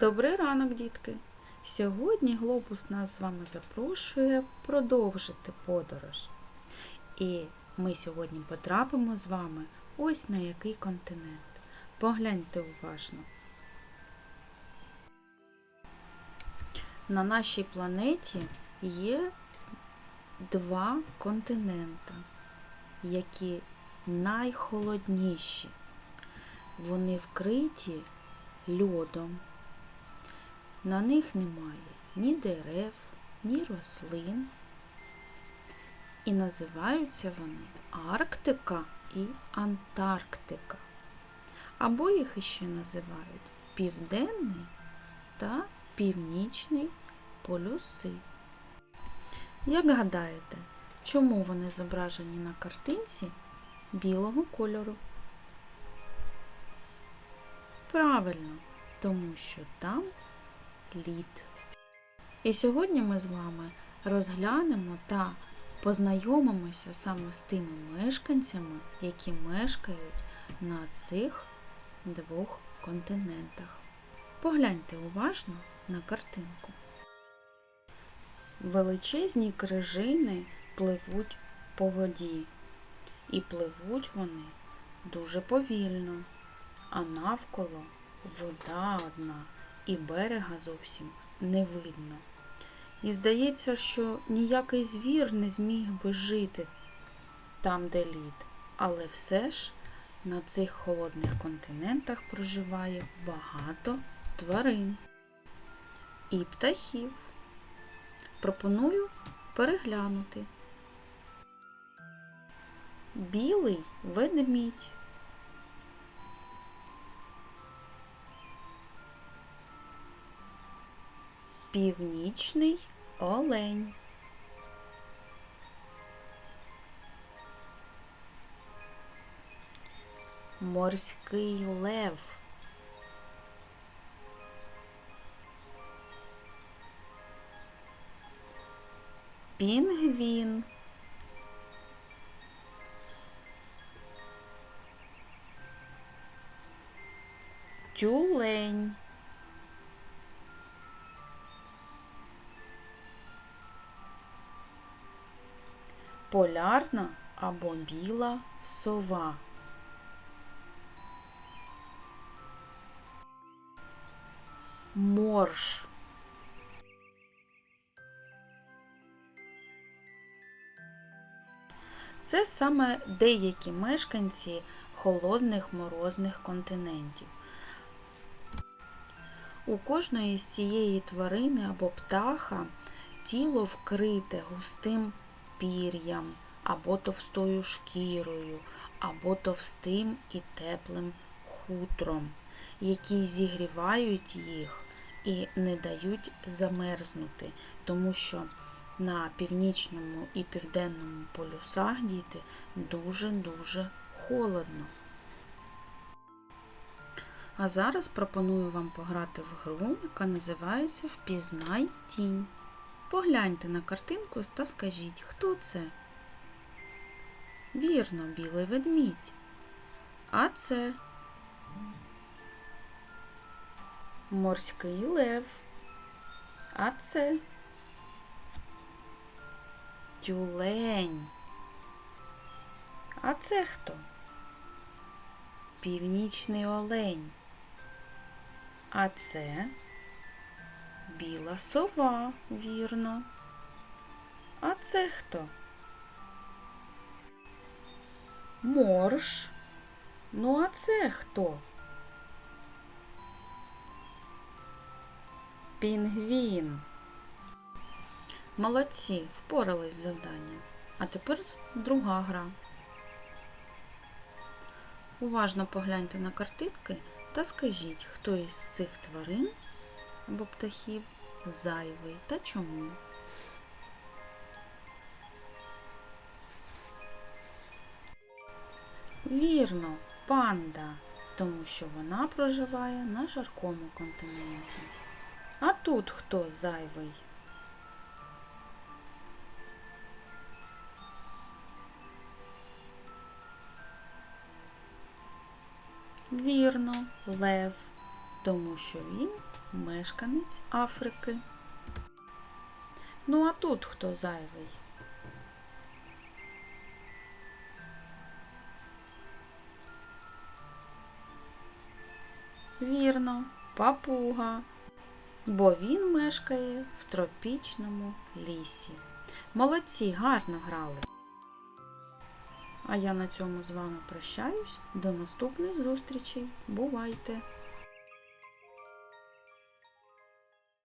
Добрий ранок, дітки! Сьогодні глобус нас з вами запрошує продовжити подорож. І ми сьогодні потрапимо з вами ось на який континент. Погляньте уважно. На нашій планеті є два континенти, які найхолодніші. Вони вкриті льодом. На них немає ні дерев, ні рослин. І називаються вони Арктика і Антарктика. Або їх іще називають Південний та Північний полюси. Як гадаєте, чому вони зображені на картинці білого кольору? Правильно, тому що там лід. І сьогодні ми з вами розглянемо та познайомимося саме з тими мешканцями, які мешкають на цих двох континентах. Погляньте уважно на картинку. Величезні крижини пливуть по воді, і пливуть вони дуже повільно, а навколо вода одна і берега зовсім не видно. І здається, що ніякий звір не зміг би жити там, де лід, але все ж на цих холодних континентах проживає багато тварин і птахів. Пропоную переглянути. Білий ведмідь. Північний олень. Морський лев. Пінгвін. Тюлень. Полярна або біла сова. Морж. Це саме деякі мешканці холодних морозних континентів. У кожної з цієї тварини або птаха тіло вкрите густим пір'ям, або товстою шкірою, або товстим і теплим хутром, які зігрівають їх і не дають замерзнути, тому що на північному і південному полюсах діти дуже-дуже холодно. А зараз пропоную вам пограти в гру, яка називається Впізнай тінь. Погляньте на картинку та скажіть, хто це? Вірно, білий ведмідь. А це морський лев. А це тюлень. А це хто? Північний олень. А це біла сова, вірно. А це хто? Морж. Ну, а це хто? Пінгвін. Молодці, впорались з завданням. А тепер друга гра. Уважно погляньте на картинки та скажіть, хто із цих тварин або птахів зайвий та чому. Вірно, панда, тому що вона проживає на жаркому континенті. А тут хто зайвий? Вірно, лев, тому що він мешканець Африки. Ну а тут хто зайвий? Вірно, папуга, бо він мешкає в тропічному лісі. Молодці, гарно грали. А я на цьому з вами прощаюсь. До наступних зустрічей. Бувайте!